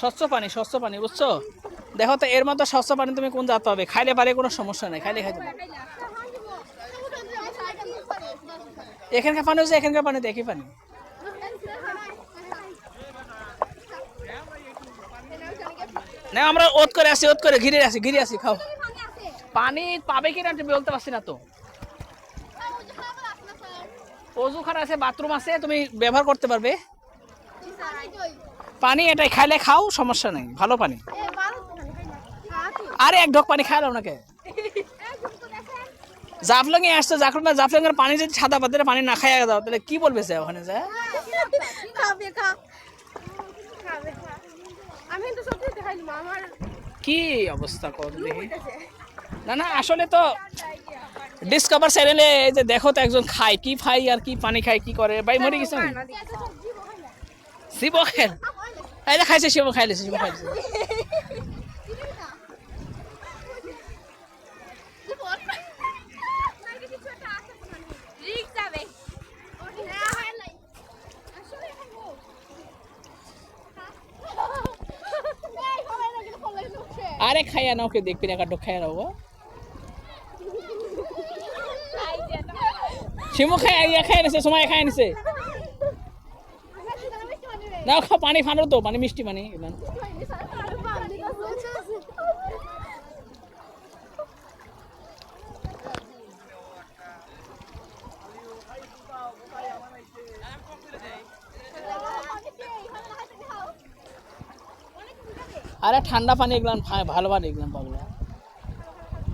স্বচ্ছ পানি স্বচ্ছ পানি, বুঝছ? দেখো তো, এর মতো স্বচ্ছ পানি তুমি কোন জাত পাবে? খাইলে পারে, কোনো সমস্যা নেই, খাইলে খাইতে। এখানকার পানি হচ্ছে এখানকার পানি একই পানি। না, আমরা ওত করে আসি, ওত করে ঘিরে আসি ঘিরে আসি, খাও। পানি পাবে কিনা আমি বলতে পারছি না তো। অজুখানা আছে, বাথরুম আছে, তুমি ব্যবহার করতে পারবে। পানি এটাই খাইলে খাও সমস্যা নেই ভালো পানি আরে এক ঢোক পানি খাইলাম নাকি জাফলং এ আসছো জাফলং জাফলং এর পানি যদি সাদা পাতে পানি না খাইয়া দাও তাহলে কি বলবে সে ওখানে যায় খাবে খা আমি তো সত্যি দেখাইলাম আমার কি অবস্থা কর না না আসলে তো ডিসকভার চ্যানেলে এই যে দেখো তো একজন খায় কি খাই আর কি পানি খায় কি করে ভাই মরে গেছে শিব খেল এই যে খাইছে শিব খাইলেছে শিব খাইছে আরে খাইয়া নাও কে দেখবি না কাটো খাইয়া নাও শিমু খাই ইয়া খাই নিছে সময় খাই নিছে নাও খাও পানি ফানো তো, পানি, মিষ্টি পানি। আরে, ঠান্ডা পানি এগুলান ভা- ভালো পানি এগুলান পাগলা।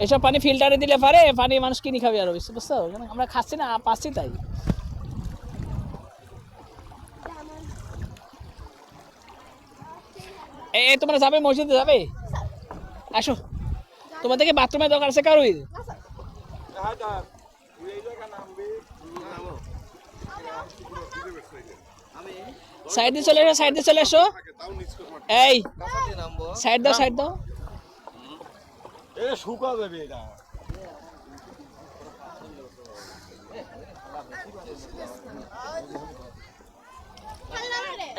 এসব পানি ফিল্টারে দিলে পারে, পানি মানুষ কিনে খাবে আরও বুঝছ? কেন আমরা খাচ্ছি না, পাচ্ছি তাই। এ তোমরা যাবে, মসজিদে যাবে? আসো। তোমাদেরকে বাথরুমের দরকার আছে কারোই সাইড চলে এসো, সাইড চলে এসো। এই, সাইড দাও সাইড দাও। এটা শুকা যাবে এটা।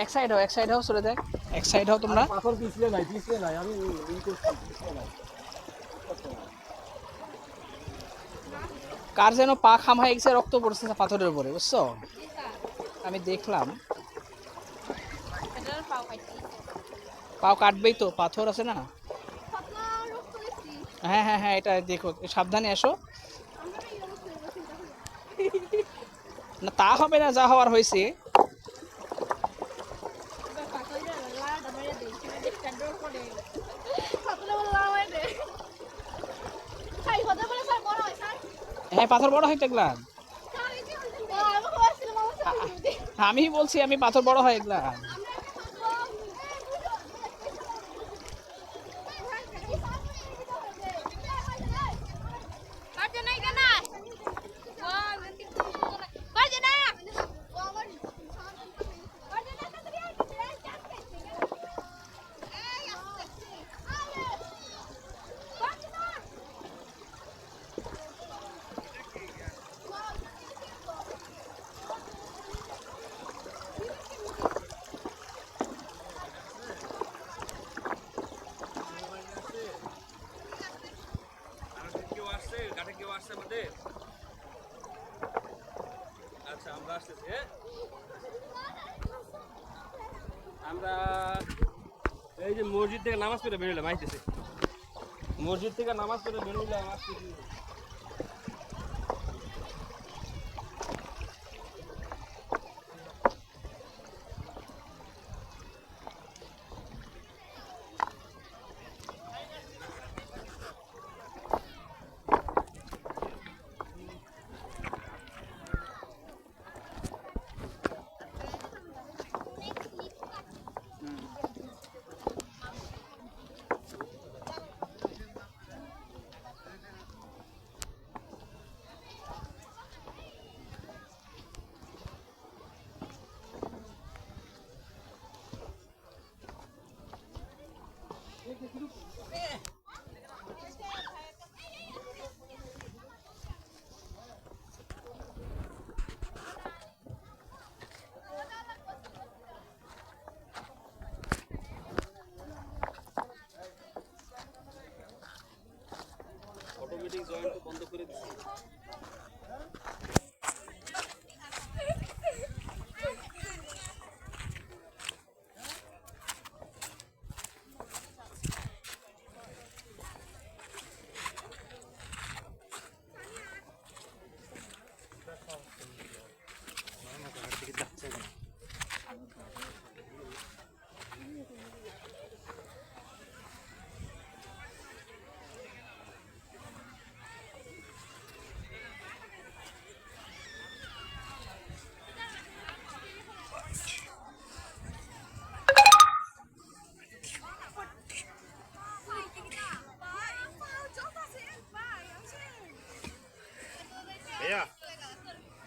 এক সাইড হও এক সাইড হও চলে দেখ এক সাইড হও তোমরা। পাথর পিছলে নাই পিছলে নাই আমি এই করছি কার যেন পা খাম হয়ে গেছে রক্ত পড়ছে পাথরের উপরে বুঝছ? আমি দেখলাম। পাও কাটবেই তো পাথর আছে না? হ্যাঁ হ্যাঁ হ্যাঁ এটা দেখো সাবধানে এসো। না তা হবে না যা হওয়ার হয়েছে। হ্যাঁ পাথর বড় হয় এগুলা? আমি বলছি আমি পাথর বড় হয় এগুলা। আচ্ছা আমরা আসতেছি হ্যাঁ? আমরা এই যে মসজিদ থেকে নামাজ পড়ে বেরোলাম আইতেছি। মসজিদ থেকে নামাজ পড়ে বেরোলাম আসতেছি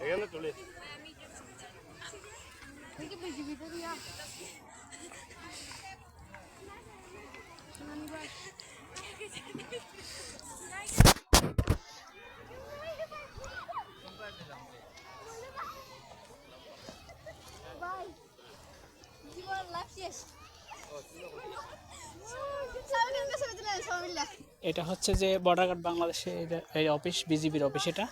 এখানে চলে এটা হচ্ছে যে বর্ডার গার্ড বাংলাদেশে এই অফিস বিজিবির অফিস এটা।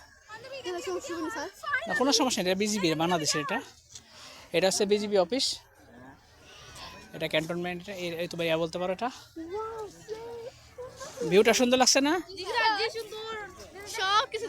না কোনো সমস্যা নেই এটা বিজিবি বাংলাদেশের এটা। এটা হচ্ছে বিজিবি অফিস এটা ক্যান্টনমেন্ট এই তো ভাইয়া বলতে পারো এটা। ভিউটা সুন্দর লাগছে না? সব কিছু